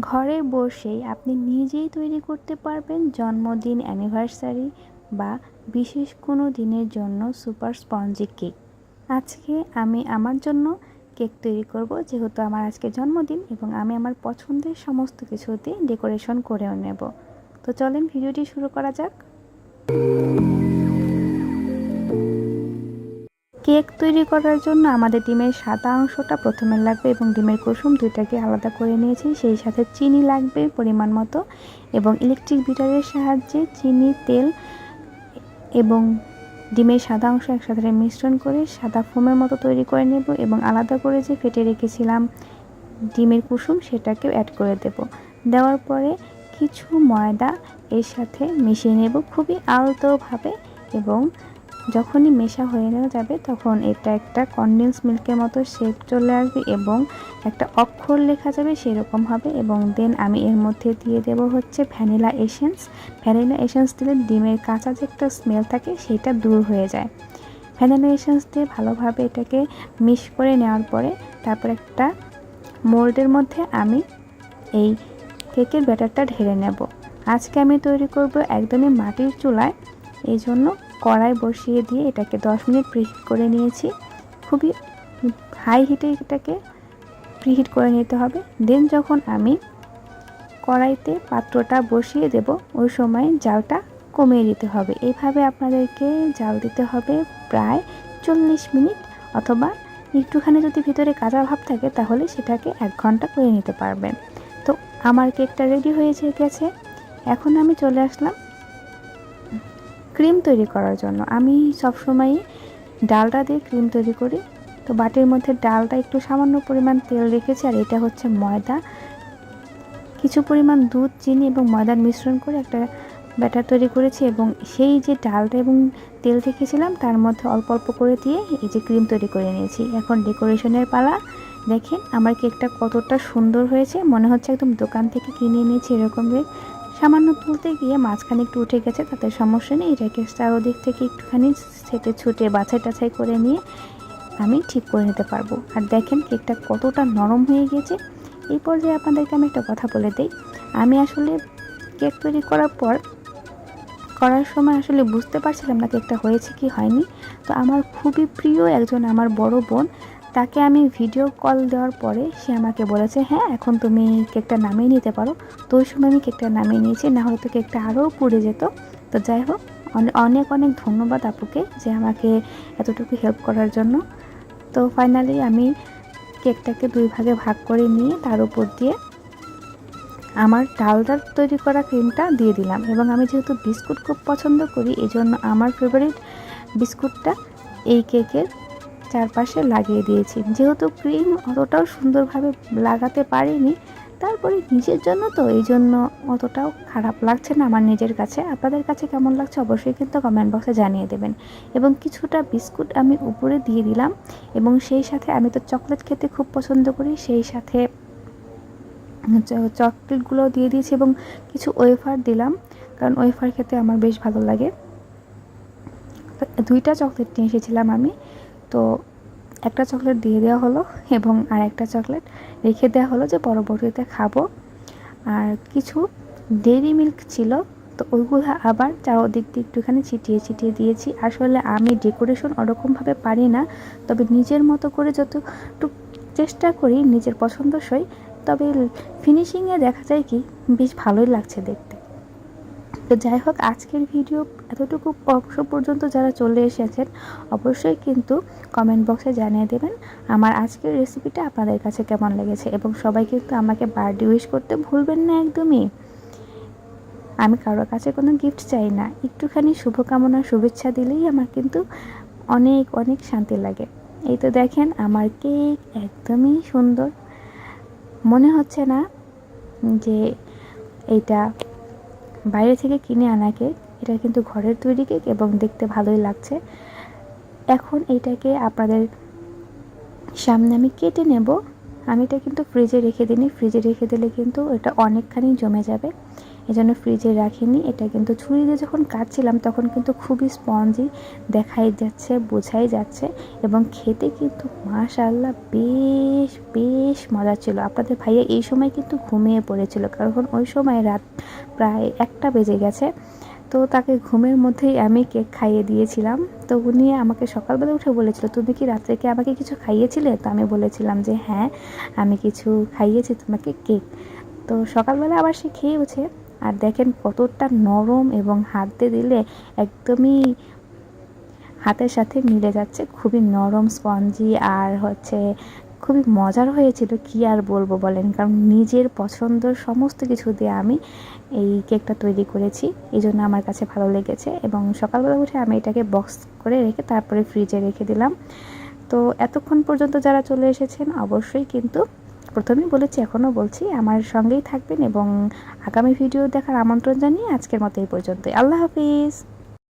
ঘরে বসেই আপনি নিজেই তৈরি করতে পারবেন জন্মদিন অ্যানিভার্সারি বা বিশেষ কোনো দিনের জন্য সুপার স্পঞ্জি কেক। আজকে আমি আমার জন্য কেক তৈরি করব, যেহেতু আমার আজকে জন্মদিন এবং আমি আমার পছন্দের সমস্ত কিছু দিয়ে ডেকোরেশন করেও নেব। তো চলেন ভিডিওটি শুরু করা যাক। কেক তৈরি করার জন্য আমাদের ডিমের সাদা অংশটা প্রথমে লাগবে এবং ডিমের কুসুম দুইটাকে আলাদা করে নিয়েছি। সেই সাথে চিনি লাগবে পরিমাণ মতো এবং ইলেকট্রিক বিটারের সাহায্যে চিনি, তেল এবং ডিমের সাদা অংশ একসাথে মিশ্রণ করে সাদা ফোমের মতো তৈরি করে নেব এবং আলাদা করে যে ফেটে রেখেছিলাম ডিমের কুসুম সেটাকেও অ্যাড করে দেব। দেওয়ার পরে কিছু ময়দা এর সাথে মিশিয়ে নেব খুবই আলতোভাবে এবং যখনই মেশা হয়ে যাবে, তখন এটা একটা কনডেন্স মিল্কের মতো শেপ চলে আসবে এবং একটা অক্ষর লেখা যাবে সেরকম হবে এবং দেন আমি এর মধ্যে দিয়ে দেব হচ্ছে ভ্যানিলা এসেন্স ভ্যানিলা এসেন্স দিলে ডিমের কাঁচা যে একটা স্মেল থাকে সেটা দূর হয়ে যায়। ভ্যানিলা এসেন্স দিয়ে ভালোভাবে এটাকে মিক্স করে নেওয়ার পরে তারপর একটা মোল্ডের মধ্যে আমি এই কেকের ব্যাটারটা ঢেলে নেব। আজকে আমি তৈরি করব একদমই মাটির চুলায়, এই জন্য কড়াই বসিয়ে দিয়ে এটাকে 10 মিনিট প্রিহিট করে নিয়েছি। খুবই হাই হিটে এটাকে প্রিহিট করে নিতে হবে। দেন যখন আমি কড়াইতে পাত্রটা বসিয়ে দেব, ওই সময় জালটা কমিয়ে দিতে হবে। এইভাবে আপনাদেরকে জাল দিতে হবে প্রায় চল্লিশ মিনিট অথবা একটুখানি যদি ভিতরে কাঁচা ভাব থাকে তাহলে সেটাকে এক ঘণ্টা করে নিতে পারবেন। তো আমার কেকটা রেডি হয়ে গেছে। এখন আমি চলে আসলাম ক্রিম তৈরি করার জন্য। আমি সবসময়ই ডালটা দিয়ে ক্রিম তৈরি করি। তো বাটির মধ্যে ডালটা একটু সামান্য পরিমাণ তেল রেখেছি, আর এটা হচ্ছে ময়দা। কিছু পরিমাণ দুধ, চিনি এবং ময়দার মিশ্রণ করে একটা ব্যাটার তৈরি করেছি এবং সেই যে ডালটা এবং তেল রেখেছিলাম, তার মধ্যে অল্প অল্প করে দিয়ে এই যে ক্রিম তৈরি করে নিয়েছি। এখন ডেকোরেশনের পালা। দেখেন আমার কেকটা কতটা সুন্দর হয়েছে। মনে হচ্ছে একদম দোকান থেকে কিনে নিয়েছি এরকম সামান্য তুলতে গিয়ে মাঝখানে একটু উঠে গেছে, তাতে সমস্যা নেই। এটাকে চারোদিক থেকে একটুখানি ছেটে ছুটে বাছাই টাছাই করে নিয়ে আমি ঠিক করে নিতে পারব। আর দেখেন কেকটা কতটা নরম হয়ে গেছে এই পর্যায়ে আপনাদেরকে আমি একটা কথা বলে দিই। আমি আসলে কেক তৈরি করার পর, করার সময় আসলে বুঝতে পারছিলাম না কেকটা হয়েছে কি হয়নি। তো আমার খুবই প্রিয় একজন আমার বড় বোন তাকে আমি ভিডিও কল দেওয়ার পরে সে আমাকে বলেছে হ্যাঁ এখন তুমি কেকটা নামিয়ে নিতে পারো। তো ওই সময় আমি কেকটা নামিয়ে নিয়েছি, না হলে তো কেকটা আরও পুড়ে যেত। তো যাই হোক অনেক অনেক ধন্যবাদ আপুকে যে আমাকে এতটুকু হেল্প করার জন্য। তো ফাইনালি আমি কেকটাকে দুই ভাগে ভাগ করে নিয়ে তার উপর দিয়ে আমার ডালদার তৈরি করা ক্রিমটা দিয়ে দিলাম। এবং আমি যেহেতু বিস্কুট খুব পছন্দ করি এই জন্য আমার ফেভারিট বিস্কুটটা এই কেকের চারপাশে লাগিয়ে দিয়েছি। যেহেতু ক্রিম অতটাও সুন্দরভাবে লাগাতে পারিনি, তারপরে নিজের জন্য তো, এই জন্য অতটাও খারাপ লাগছে না আমার নিজের কাছে। আপনাদের কাছে কেমন লাগছে অবশ্যই কিন্তু কমেন্ট বক্সে জানিয়ে দেবেন। এবং কিছুটা বিস্কুট আমি উপরে দিয়ে দিলাম, এবং সেই সাথে আমি তো চকলেট খেতে খুব পছন্দ করি, সেই সাথে চকলেটগুলো দিয়ে দিয়েছি এবং কিছু ওয়েফার দিলাম, কারণ ওয়েফার খেতে আমার বেশ ভালো লাগে। দুইটা চকলেট নিয়ে এসেছিলাম আমি তো একটা চকলেট দিয়ে দেওয়া হলো এবং আর একটা চকলেট রেখে দেওয়া হলো যে পরবর্তীতে খাব। আর কিছু ডেরি মিল্ক ছিল, তো ওইগুলো আবার চারোদিক দিয়ে একটুখানি ছিটিয়ে ছিটিয়ে দিয়েছি। আসলে আমি ডেকোরেশন ওরকমভাবে পারি না, তবে নিজের মতো করে যতটুক চেষ্টা করি নিজের পছন্দসই, তবে ফিনিশিংয়ে দেখা যায় কি, বেশ ভালোই লাগছে দেখতে। তো যাই হোক, আজকের ভিডিও এতটুকু অংশ পর্যন্ত যারা চলে এসেছেন, অবশ্যই কিন্তু কমেন্ট বক্সে জানিয়ে দেবেন আমার আজকের রেসিপিটা আপনাদের কাছে কেমন লেগেছে এবং সবাই কিন্তু আমাকে বার্থডে উইশ করতে ভুলবেন না একদমই। আমি কারোর কাছে কোনো গিফট চাই না। একটুখানি শুভকামনা, শুভেচ্ছা দিলেই আমার কিন্তু অনেক অনেক শান্তি লাগে। এই তো দেখেন, আমার কেক একদমই সুন্দর। মনে হচ্ছে না যে এইটা বাইরে থেকে কিনে আনা কেক, এটা কিন্তু ঘরের তৈরি কেক এবং দেখতে ভালোই লাগছে। এখন এইটাকে আপনাদের সামনে আমি কেটে নেব। আমি এটা কিন্তু ফ্রিজে রেখে দিই ফ্রিজে রেখে দিলে কিন্তু এটা অনেকখানি জমে যাবে। এজন্য ফ্রিজে রাখিনি। এটা কিন্তু ছুরি দিয়ে যখন কাটছিলাম, তখন কিন্তু খুবই স্পঞ্জি দেখাই যাচ্ছে, বোঝাই যাচ্ছে এবং খেতে কিন্তু মাশাল্লাহ বেশ বেশ মজা ছিল। আপনাদের ভাইয়া এই সময় কিন্তু ঘুমিয়ে পড়েছিল। কারণ ওই সময় রাত প্রায় একটা বেজে গেছে। তো তাকে ঘুমের মধ্যেই আমি কেক খাইয়ে দিয়েছিলাম। তো উনি আমাকে সকালবেলা উঠে বলেছিল, তুমি কি রাত্রে কি আমাকে কিছু খাইয়েছিলে? তো আমি বলেছিলাম যে হ্যাঁ আমি কিছু খাইয়েছি, তোমাকে কেক। তো সকালবেলা আবার সে খেয়েওছে। আর দেখেন কতটা নরম এবং হাত দিলে একদমই হাতের সাথে মিলে যাচ্ছে। খুবই নরম স্পঞ্জি আর হচ্ছে খুবই মজার হয়েছিল, কি আর বলব বলেন। কারণ নিজের পছন্দের সমস্ত কিছু দিয়ে আমি এই কেকটা তৈরি করেছি, এই জন্য আমার কাছে ভালো লেগেছে। এবং সকালবেলা উঠে আমি এটাকে বক্স করে রেখে তারপরে ফ্রিজে রেখে দিলাম। তো এতক্ষণ পর্যন্ত যারা চলে এসেছেন, অবশ্যই কিন্তু প্রথমেই বলেছি, এখনও বলছি, আমার সঙ্গেই থাকবেন এবং আগামী ভিডিও দেখার আমন্ত্রণ জানিয়ে আজকের মতো এই পর্যন্তই। আল্লাহ হাফিজ!